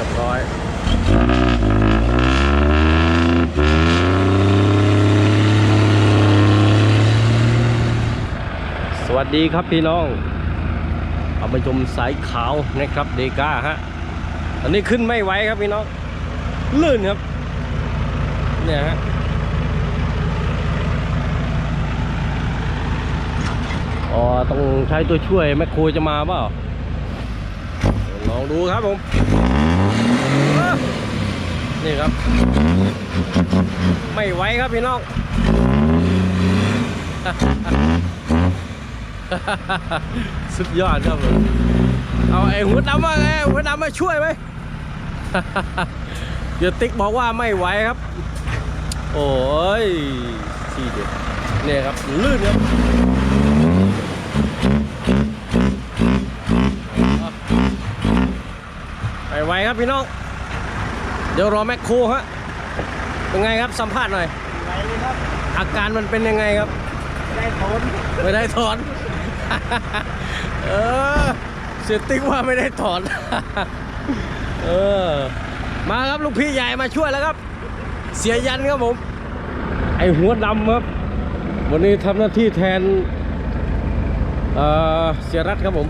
รียบร้อยสวัสดีครับพี่น้อง เอามาชมสายขาวนะครับเดก้าฮะอันนี้ขึ้นไม่ไหวครับพี่น้อง ลื่นครับ เนี่ยฮะอ๋อต้องใช้ตัวช่วยแมคโครจะมาเปล่าลองดูครับผม นี่ครับ ไม่ไหวครับพี่น้อง สุดยอดครับผมเอาไอ้หัวดำมาไงหัวดำมาช่วยไหมเดี๋ยวติ๊กบอกว่าไม่ไหวครับ โอ้ยทีเด็ดเนี่ยครับลื่นครับไปไวครับพี่น้อง เดี๋ยวรอแมคโครฮะเป็นไงครับสัมภาษณ์หน่อยไปเลยครับ อาการมันเป็นยังไงครับ ได้ผลไม่ได้ถอน เออเสียติ๊กว่าไม่ได้ถอน เออ มาครับลูกพี่ใหญ่มาช่วยแล้วครับ เสียยันครับผม ไอหัวดำครับ วันนี้ทำหน้าที่แทน เอ่อเสียรัตครับผม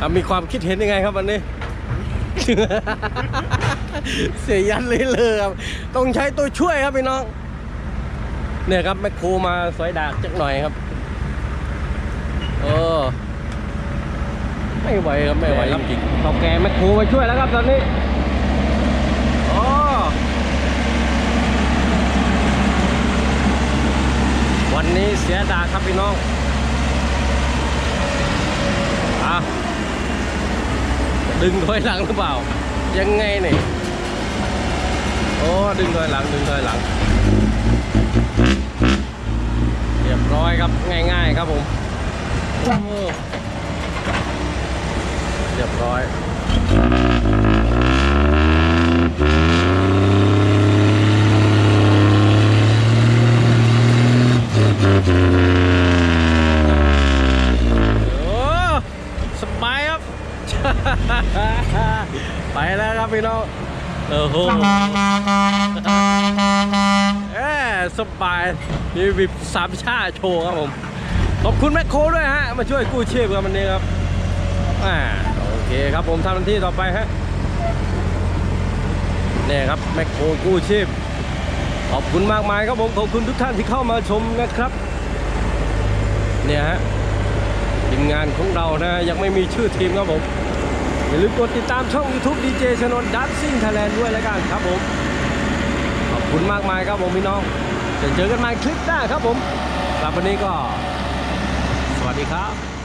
อะมีความคิดเห็นยังไงครับวันนี้ เสียยันเลยเลยครับ ต้องใช้ตัวช่วยครับพี่น้อง เนี่ยครับแมคโครมาสอยดากจักหน่อยครับเออไม่ไหวครับไม่ไหวจริงๆเขาแกแมคโครมาช่วยแล้วครับตอนนี้อ๋อวันนี้เสียดากครับพี่น้องอะ ดึงถอยหลังหรือเปล่า ยังไงเนี่ยโอ้ดึงถอยหลังดึงถอยหลัง เรียบร้อยครับง่ายๆครับผมโอ้เรียบร้อยโอ้สบายครับ ไปแล้วครับพี่น้องโอ้โหเออสบายมีบิบสามชาโชว์ครับผมขอบคุณแมคโครด้วยฮะมาช่วยกู้ชีพกันวันนี้ครับอ่าโอเคครับผมทำหน้าที่ต่อไปฮะเนี่ยครับแมคโครกู้ชีพขอบคุณมากมายครับผมขอบคุณทุกท่านที่เข้ามาชมนะครับเนี่ยฮะทีมงานของเรานะยังไม่มีชื่อทีมครับผม อย่าลืมกดติดตามช่อง YouTube DJ ชนนดัซซิ่งไทยแลนด์ด้วยแล้วกันครับผม ขอบคุณมากมายครับผมพี่น้องจะเจอกันใหม่คลิปหน้าครับผมสำหรับวันนี้ก็ สวัสดีครับ